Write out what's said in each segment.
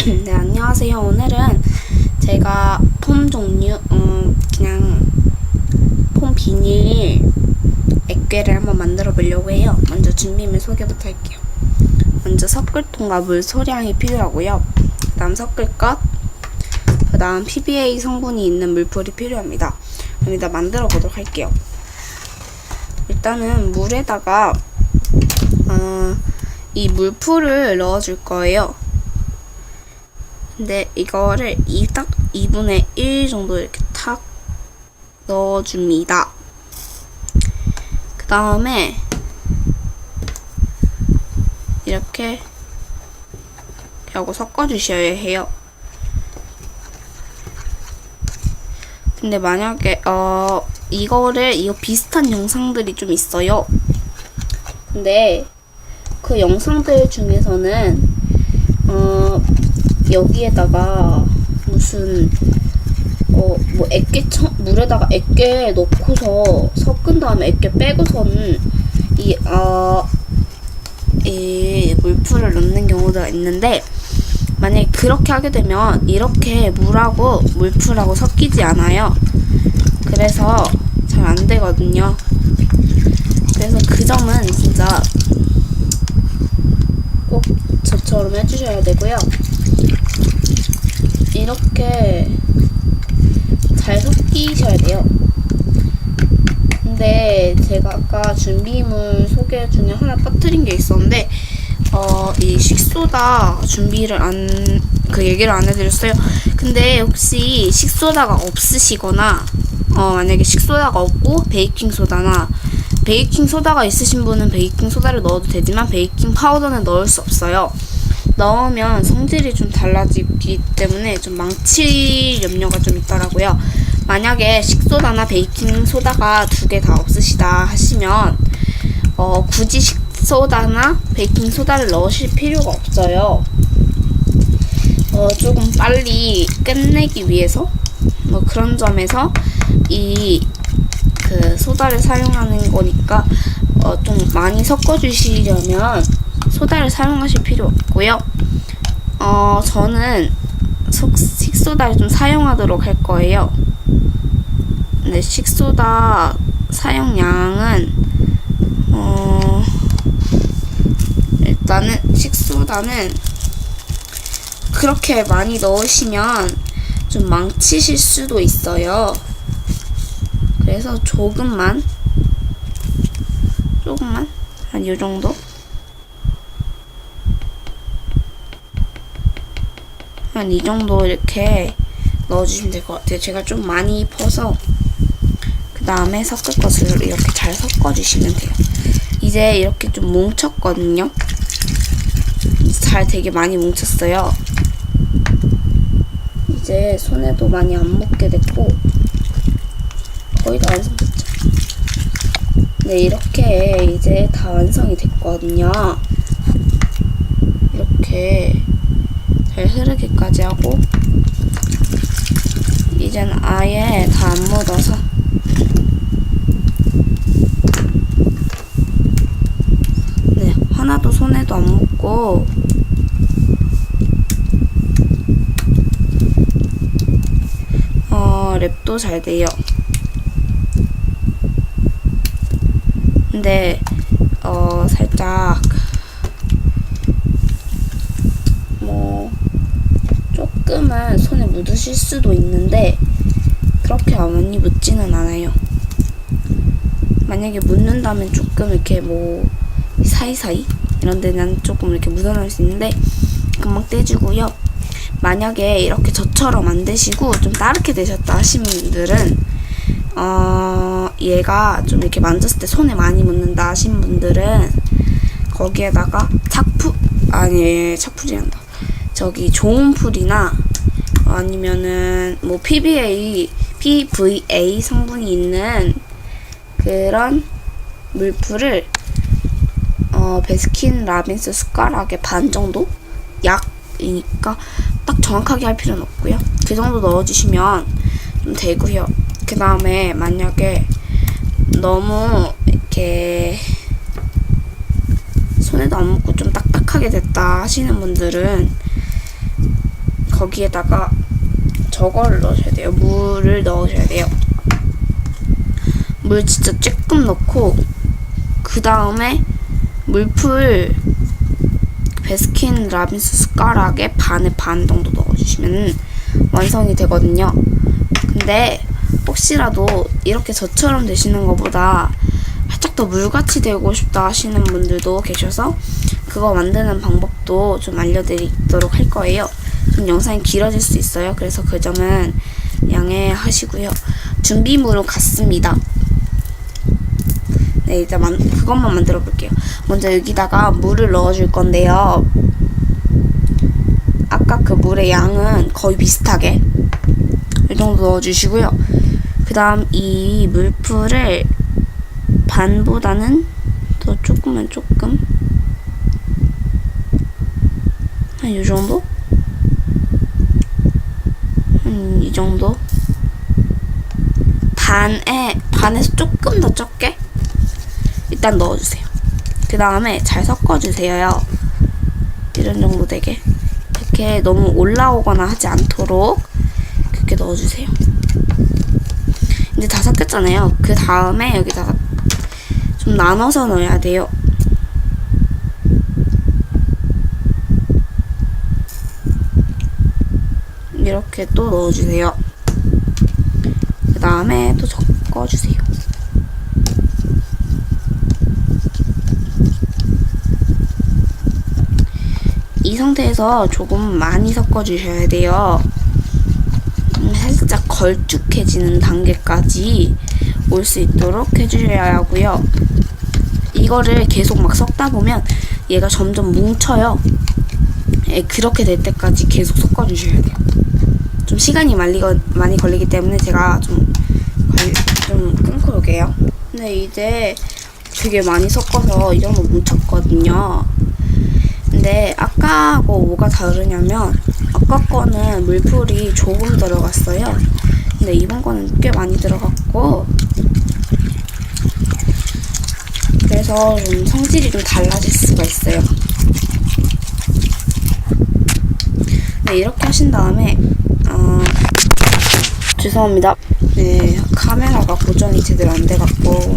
네, 안녕하세요. 오늘은 제가 폼 종류, 음, 그냥 폼 비닐 액괴를 한번 만들어 보려고 해요. 먼저 준비물 소개부터 할게요. 먼저 섞을 통과 물 소량이 필요하고요. 그 다음 섞을 것, 그 다음 PBA 성분이 있는 물풀이 필요합니다. 그럼 일단 만들어 보도록 할게요. 일단은 물에다가 어, 이 물풀을 넣어줄 거예요. 근데 이거를 이딱 2분의 1 정도 이렇게 탁 넣어줍니다. 그 다음에 이렇게 하고 섞어주셔야 해요. 근데 만약에 어 이거를 이거 비슷한 영상들이 좀 있어요. 근데 그 영상들 중에서는 어 여기에다가 무슨 어 뭐 액괴 청 물에다가 액괴 넣고서 섞은 다음에 액괴 빼고선 이어이 물풀을 넣는 경우가 있는데 만약에 그렇게 하게 되면 이렇게 물하고 물풀하고 섞이지 않아요. 그래서 잘 안 되거든요. 그래서 그 점은 진짜 꼭 저처럼 해주셔야 되고요. 이렇게 잘 섞이셔야 돼요. 근데 제가 아까 준비물 소개 중에 하나 빠뜨린 게 있었는데 어, 이 식소다 준비를 안, 그 얘기를 안 해드렸어요. 근데 혹시 식소다가 없으시거나, 어, 만약에 식소다가 없고, 베이킹소다나, 베이킹소다가 있으신 분은 베이킹소다를 넣어도 되지만, 베이킹 파우더는 넣을 수 없어요. 넣으면 성질이 좀 달라지기 때문에 좀 망칠 염려가 좀 있더라고요. 만약에 식소다나 베이킹 소다가 두 개 다 없으시다 하시면, 어, 굳이 식소다나 베이킹 소다를 넣으실 필요가 없어요. 어, 조금 빨리 끝내기 위해서, 뭐 그런 점에서 이 그 소다를 사용하는 거니까, 어, 좀 많이 섞어주시려면 소다를 사용하실 필요 없고요. 어, 저는 속, 식소다를 좀 사용하도록 할 거예요. 근데 식소다 사용량은 어, 일단은 식소다는 그렇게 많이 넣으시면 좀 망치실 수도 있어요. 그래서 조금만, 조금만, 한 요 정도? 한 이 정도 이렇게 넣어주시면 될 것 같아요. 제가 좀 많이 퍼서 그 다음에 섞을 것을 이렇게 잘 섞어주시면 돼요. 이제 이렇게 좀 뭉쳤거든요. 잘 되게 많이 뭉쳤어요. 이제 손에도 많이 안 묻게 됐고 거의 다 완성됐죠. 네, 이렇게 이제 다 완성이 됐거든요. 이렇게 잘 흐르기까지 하고 이제는 아예 다 안 묻어서 네, 하나도 손에도 안 묻고 어, 랩도 잘 돼요. 근데 어, 살짝 뭐 조금은 손에 묻으실 수도 있는데 그렇게 많이 묻지는 않아요. 만약에 묻는다면 조금 이렇게 뭐 사이사이 이런 데는 조금 이렇게 묻어날 수 있는데 금방 떼주고요. 만약에 이렇게 저처럼 안 되시고 좀 다르게 되셨다 하신 분들은 어 얘가 좀 이렇게 만졌을 때 손에 많이 묻는다 하신 분들은 거기에다가 착풀 아니 착풀이란다 저기 좋은 풀이나 아니면은 뭐 PBA PVA 성분이 있는 그런 물풀을 어 베스킨 라빈스 숟가락의 반 정도 약이니까 딱 정확하게 할 필요는 없고요. 그 정도 넣어주시면 좀 되고요. 그 다음에 만약에 너무 이렇게 손에도 안 묻고 좀 딱딱하게 됐다 하시는 분들은 거기에다가 저거를 넣으셔야 돼요. 물을 넣으셔야 돼요. 물 진짜 조금 넣고 그 다음에 물풀 베스킨 라빈스 숟가락에 반에 반 정도 넣어주시면 완성이 되거든요. 근데 혹시라도 이렇게 저처럼 되시는 것보다 살짝 더 물같이 되고 싶다 하시는 분들도 계셔서 그거 만드는 방법도 좀 알려드리도록 할 거예요. 좀 영상이 길어질 수 있어요. 그래서 그 점은 양해하시고요. 준비물은 같습니다. 네, 일단 만, 그것만 만들어 볼게요. 먼저 여기다가 물을 넣어 줄 건데요. 아까 그 물의 양은 거의 비슷하게 이 정도 넣어 주시고요. 그 다음 이 물풀을 반보다는 더 조금만 조금 한 이 정도? 한 이 정도? 반에 반에서 조금 더 적게 일단 넣어주세요. 그 다음에 잘 섞어주세요. 이런 정도 되게 이렇게 너무 올라오거나 하지 않도록 그렇게 넣어주세요. 이제 다 섞였잖아요. 그 다음에 여기다가 좀 나눠서 넣어야 돼요. 이렇게 또 넣어주세요. 그 다음에 또 섞어주세요. 이 상태에서 조금 많이 섞어주셔야 돼요. 음, 살짝 걸쭉해지는 단계까지 올 수 있도록 해주셔야 하고요. 이거를 계속 막 섞다 보면 얘가 점점 뭉쳐요. 예, 그렇게 될 때까지 계속 섞어주셔야 돼요. 좀 시간이 많이, 걸- 많이 걸리기 때문에 제가 좀, 걸- 좀 끊고 올게요. 근데 이제 되게 많이 섞어서 이 정도 뭉쳤거든요. 근데 아까하고 뭐가 다르냐면 아까 거는 물풀이 조금 들어갔어요. 근데 이번 거는 꽤 많이 들어갔고 그래서 좀 성질이 좀 달라질 수가 있어요. 네, 이렇게 하신 다음에 어, 죄송합니다. 네, 카메라가 고정이 제대로 안 돼갖고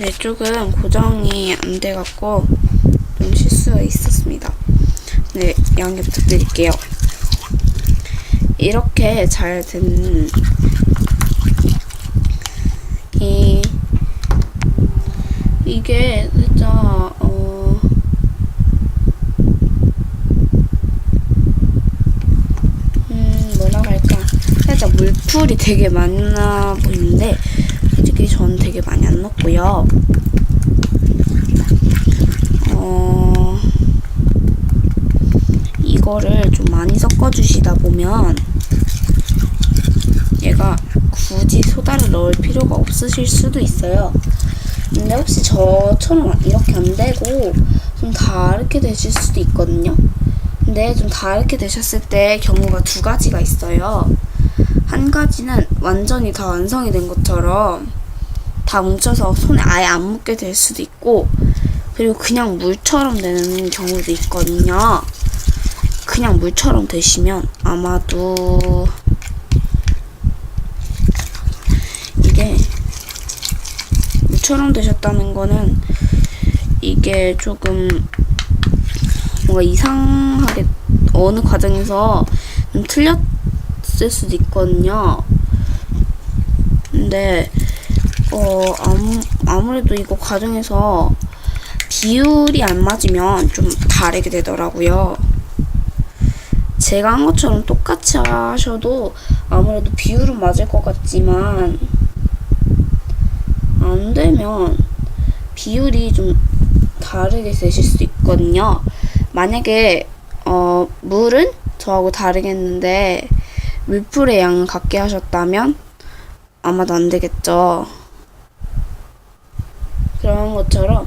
네, 조금 고정이 안 돼갖고 좀 실수가 있었습니다. 네, 양해 부탁드릴게요. 이렇게 잘 된 이 이게 살짝 어 음, 뭐라고 할까 물풀이 되게 많나 보이는데 솔직히 전 되게 많이 안 넣었고요. 어, 이거를 좀 많이 섞어주시다 보면 얘가 굳이 소다를 넣을 필요가 없으실 수도 있어요. 근데 혹시 저처럼 이렇게 안 되고 좀 다르게 되실 수도 있거든요. 근데 좀 다르게 되셨을 때 경우가 두 가지가 있어요. 한 가지는 완전히 다 완성이 된 것처럼 다 뭉쳐서 손에 아예 안 묻게 될 수도 있고 그리고 그냥 물처럼 되는 경우도 있거든요. 그냥 물처럼 되시면 아마도 이게 물처럼 되셨다는 거는 이게 조금 뭔가 이상하게 어느 과정에서 좀 틀렸 을 수도 있거든요. 근데 어 아무, 아무래도 이거 과정에서 비율이 안 맞으면 좀 다르게 되더라고요. 제가 한 것처럼 똑같이 하셔도 아무래도 비율은 맞을 것 같지만 안 되면 비율이 좀 다르게 되실 수도 있거든요. 만약에 어 물은 저하고 다르겠는데 물풀의 양을 같게 하셨다면 아마도 안 되겠죠. 그런 것처럼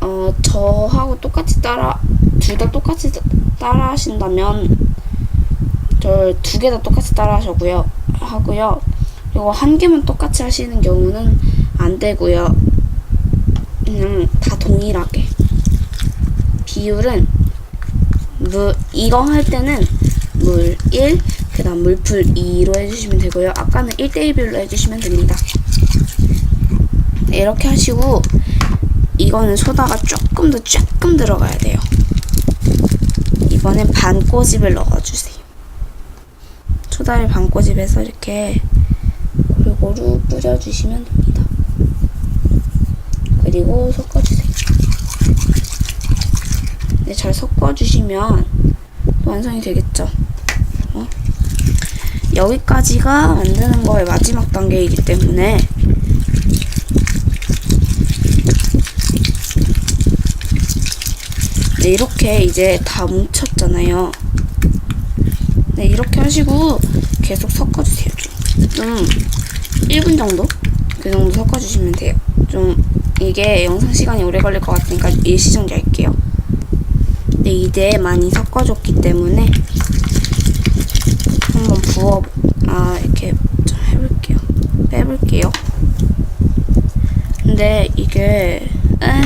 어 저하고 똑같이 따라 둘 다 똑같이 따라 하신다면 저두개 다 똑같이 따라 하셔고요 하고요. 그리고 한 개만 똑같이 하시는 경우는 안 되고요. 그냥 다 동일하게. 비율은 물 이거 할 때는 물 1, 그 다음 물풀 2로 해주시면 되고요. 아까는 1대1별로 해주시면 됩니다. 네, 이렇게 하시고 이거는 소다가 조금 더 조금 들어가야 돼요. 이번엔 반 꼬집을 넣어주세요. 소다를 반 꼬집해서 이렇게 골고루 뿌려주시면 됩니다. 그리고 섞어주세요. 네, 잘 섞어주시면 완성이 되겠죠. 어? 여기까지가 만드는 거의 마지막 단계이기 때문에 네, 이렇게 이제 다 뭉쳤잖아요. 네, 이렇게 하시고 계속 섞어주세요. 좀, 좀 1분 정도? 그 정도 섞어주시면 돼요. 좀 이게 영상 시간이 오래 걸릴 것 같으니까 일시 정지 할게요. 네, 이제 많이 섞어줬기 때문에 부어, 아, 이렇게 좀 해볼게요. 빼볼게요. 근데 이게, 에,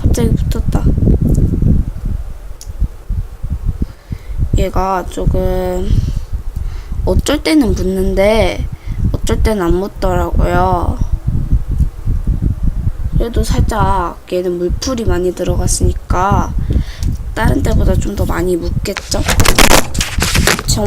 갑자기 붙었다. 얘가 조금, 어쩔 때는 붙는데, 어쩔 때는 안 묻더라고요. 그래도 살짝 얘는 물풀이 많이 들어갔으니까 다른 때보다 좀 더 많이 묻겠죠?